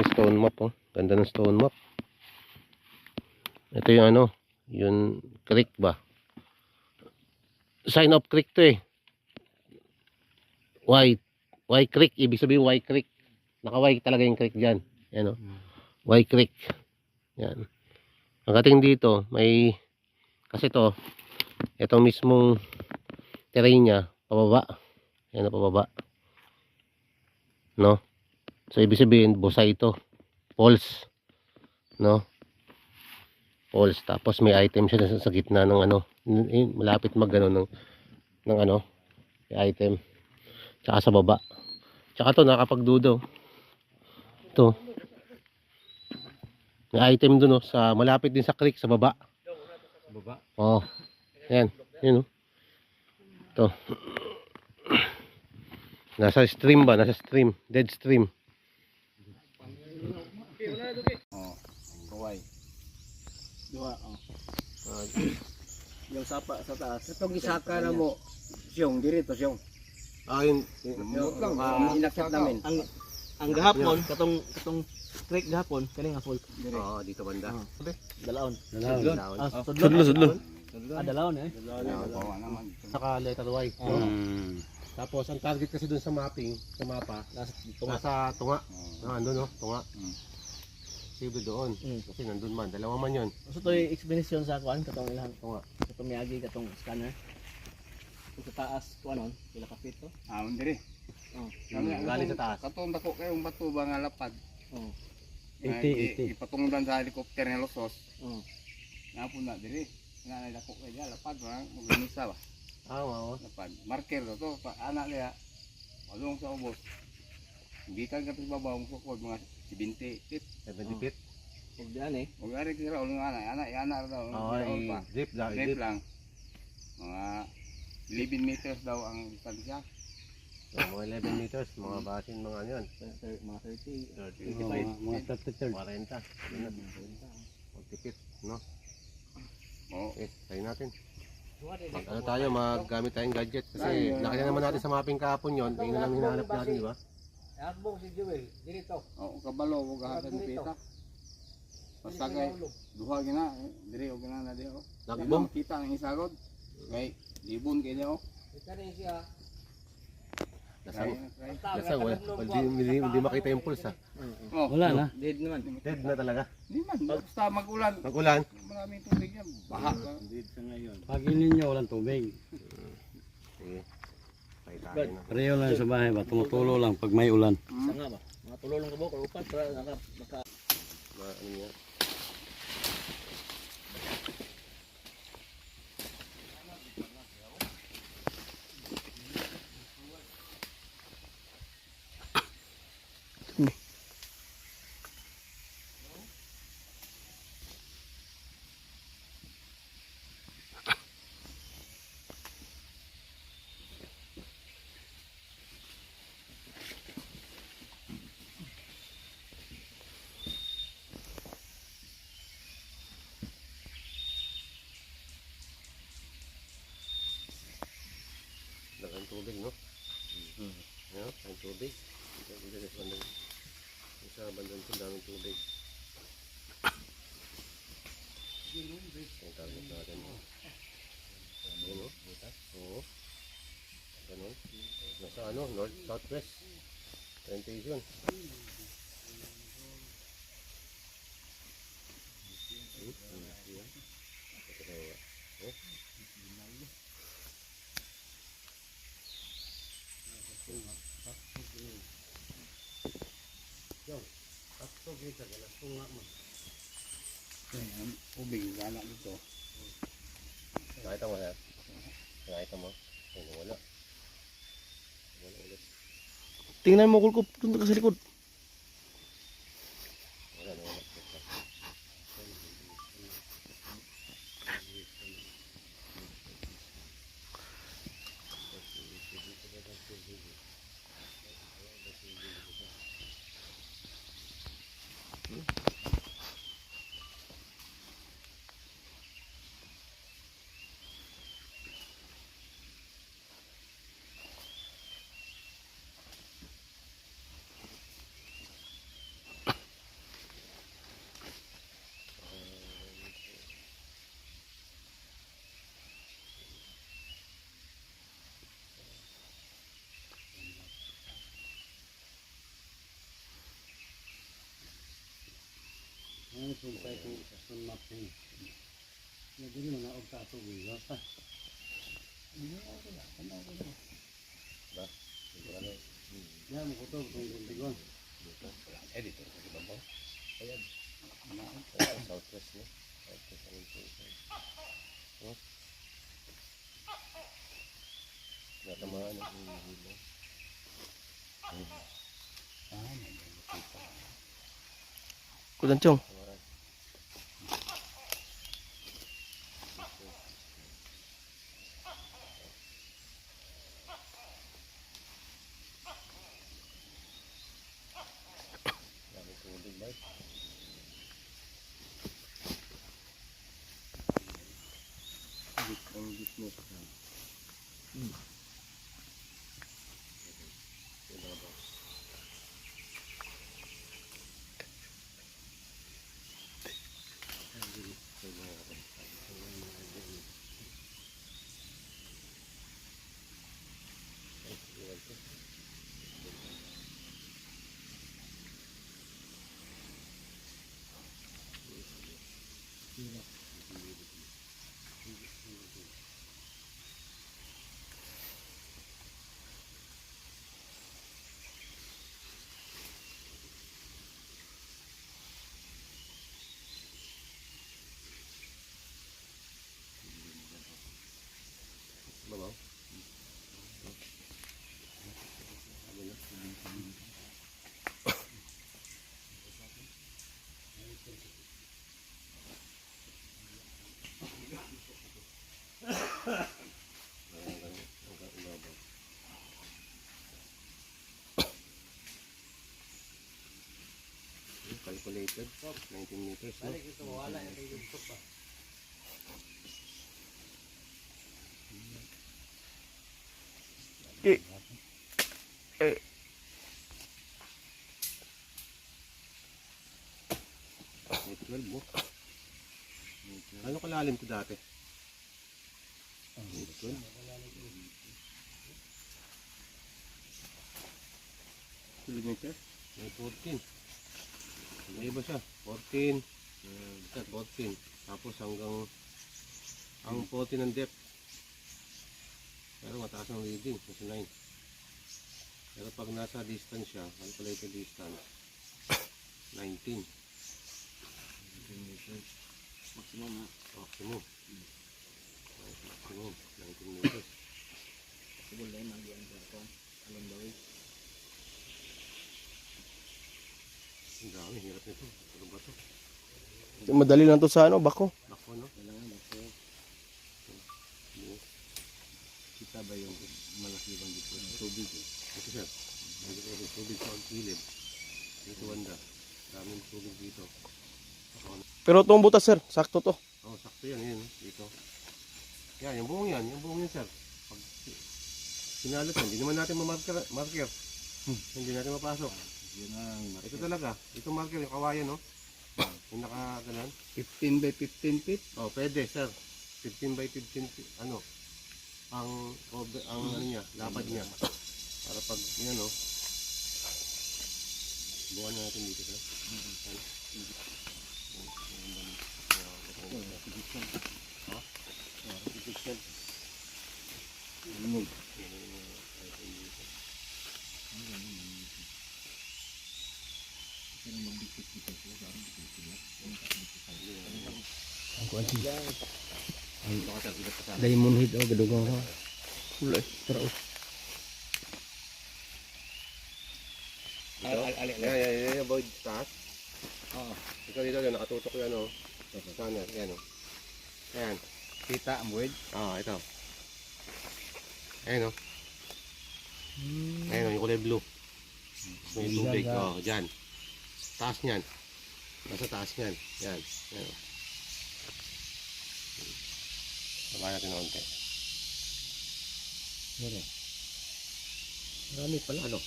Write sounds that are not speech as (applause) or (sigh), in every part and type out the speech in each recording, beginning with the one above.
May stone map oh. Ganda ng stone map. Ito yung ano, yung creek ba? Sign of creek to eh. Y. Y creek. Ibig sabihin Y creek. Naka-Y talaga yung creek dyan. Yan oh. Y creek. Yan. Ang kating dito, may kasi to, itong mismong terrain niya, pababa. Yan na pababa. No? So, ibig sabihin, busa ito. Poles. No? Poles. Tapos may item siya sa, sa gitna ng ano. Malapit mag ano, ng, ng ano. May item. Tsaka sa baba. Tsaka to, nakapagdudo. Ito. May item dun, oh, sa, malapit din sa creek, sa baba. Baba. Oh. Yan. Yan, oh. Ito. Nasa stream ba? Nasa stream. Dead stream. Oh. Kaway. Duha. Oh. Ah, Yung sapa sa taas. Itong isaka na mo, siyong, dirito siyong. ah, yun. Yung lang, ah, inakit namin. ang ang gahapon katong katong creek gahapon kani nga full Oo, dito banda. Ah. dalaon Dalaon. ah Sudlo, sudlo. ah dalaon eh Bawa naman. Saka letter Y. Hmm. Tapos, ang target kasi dun sa mapping, sa mapa, nasa tunga nasa tunga. Oh. Ah, andun, no? Tunga. Mm. Save doon. Mm. Kasi nandun man. Dalawa man yun. so to explanation sa kuan katong ilang tunga katong miagi katong scanner kung sa taas kuan on pila ka feet to Ah, diri. oh Mm, galing sa taas. Katong dako kayong bato ba nga lapad. oh Nga, i- Ipatungdan sa helicopter nga losos. oh Nga po na diri. Nga na dako kay diya lapad ba maglimisa ba. Ah, oo. Lapad. Marker do to pa anak niya. Walong sa ubos. Gikan ka sa babaw sukod mga 70 feet. 70 feet. ug diyan eh Ug ari kira ulo nga anak, anak anak daw. Oo, pa. i-drip lang. I-drip. lang. Mga 11 meters daw ang distansya. So, mga 11 meters, mga basin, mga ano yun. Mga 30 30, 25 mga 40. 40. 40 feet, no? Oo. Okay, try natin. Mag ano tayo, maggamit tayong gadget. Kasi nakita naman natin sa mapping kahapon yun. Yun na lang hinahanap natin, di ba? Agbong si Joel, dirito. Oo, kabalo mo gahagan ng pita. Basta kay duha gina, eh, diri o gina na diha. oh. Nagbom? Kita ang isagod. Kay libon kay diha. oh. Ika rin siya. Nasaan? Wala. Hindi, hindi, hindi makita yung pulse, ha? Oh, wala na dead naman Dead na talaga. Di man, basta magulan. Nag-ulan. Maraming tubig yan. Baha ka. Pag ninyo walang tubig. Sige. Pareho lang sa bahay ba? Tumutulo lang pag may ulan. sanga ba mga tulo lang ka ba or upat para naka naka Ma, ano yan? Lagang tubig, no? Mm. Yeah, ang tubig. Ito, ito, ito, bandang, yung sa bandang ito, daming tubig. Ang target natin. Ano, no? Butas? Oo. Ganun. Nasa ano, north, southwest. Orientation. Yan. Ito kaya. Oh. Ang Tubig, gana dito. Nakita mo, sir? Nakita mo? Ayun, wala. Wala ulit. Tingnan mo kulkup dun ka sa likod Sumpay ko custom map eh. Nagdili mo na og tato biga pa. Ya mo ko to kung guntigon. Editor sa ibabaw. Ayan. Southwest no? Southwest ang impulsion. No? Natamaan ang hihilo. Kulanchong. Dami Calculated, 19 meters. No? ito wala yung YouTube pa. May 12 mo. Ano kalalim to dati? May 12. Kilometer? May 14. May iba siya. 14. Uh, 14. Tapos hanggang ang 14 ng depth. Pero mataas ang reading. Kasi 9. Pero pag nasa distance siya, calculated distance, (coughs) 19. Maximum ha. Maximum. Maximum. 19 meters. Siguro lang mag-ian sa ito. Along the way. Ang nito. Ano ba to? Madali lang to sa ano, bako. Bako no? Kailangan ako. Kita ba yung malaki bang dito? Tubig eh. Ito siya. Tubig sa ang kilid. Dito wanda. Daming tubig dito. Pero itong butas, sir, sakto to. Oh, sakto yan, yun, dito. Yan, yung buong yan, yung buong yan, sir. Pag sinalot yan, hindi naman natin mamarker, marker. Hindi natin mapasok. Yun ang Ito talaga, ito marker, yung kawayan, no? Yung naka, ganun. 15 by 15 feet. Oh, pwede, sir. 15 by 15, feet, ano, ang, cover- ang ano niya, lapad niya. Para pag, yan, no? Buwan na natin dito, sir. Diamond head, oh, gadugang ka. Wala, tara, oh. Yan, yan, yan, yan, boy, taas. Oo. Ikaw dito, yan, nakatutok yan, oh. Scanner, yan, oh. Ayan. Kita ang wood. Ah, ito. Ayan, oh. Ayan, oh, yung kulay blue. May tubig, oh, dyan. Taas niyan. Nasa taas niyan. Yan. Yan. Baba natin ng konti. Marami pala. Ano?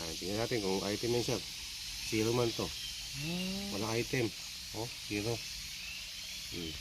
Ayan, tingnan natin kung item yan, sir. Zero man to. Wala item. Oh, zero. Hmm.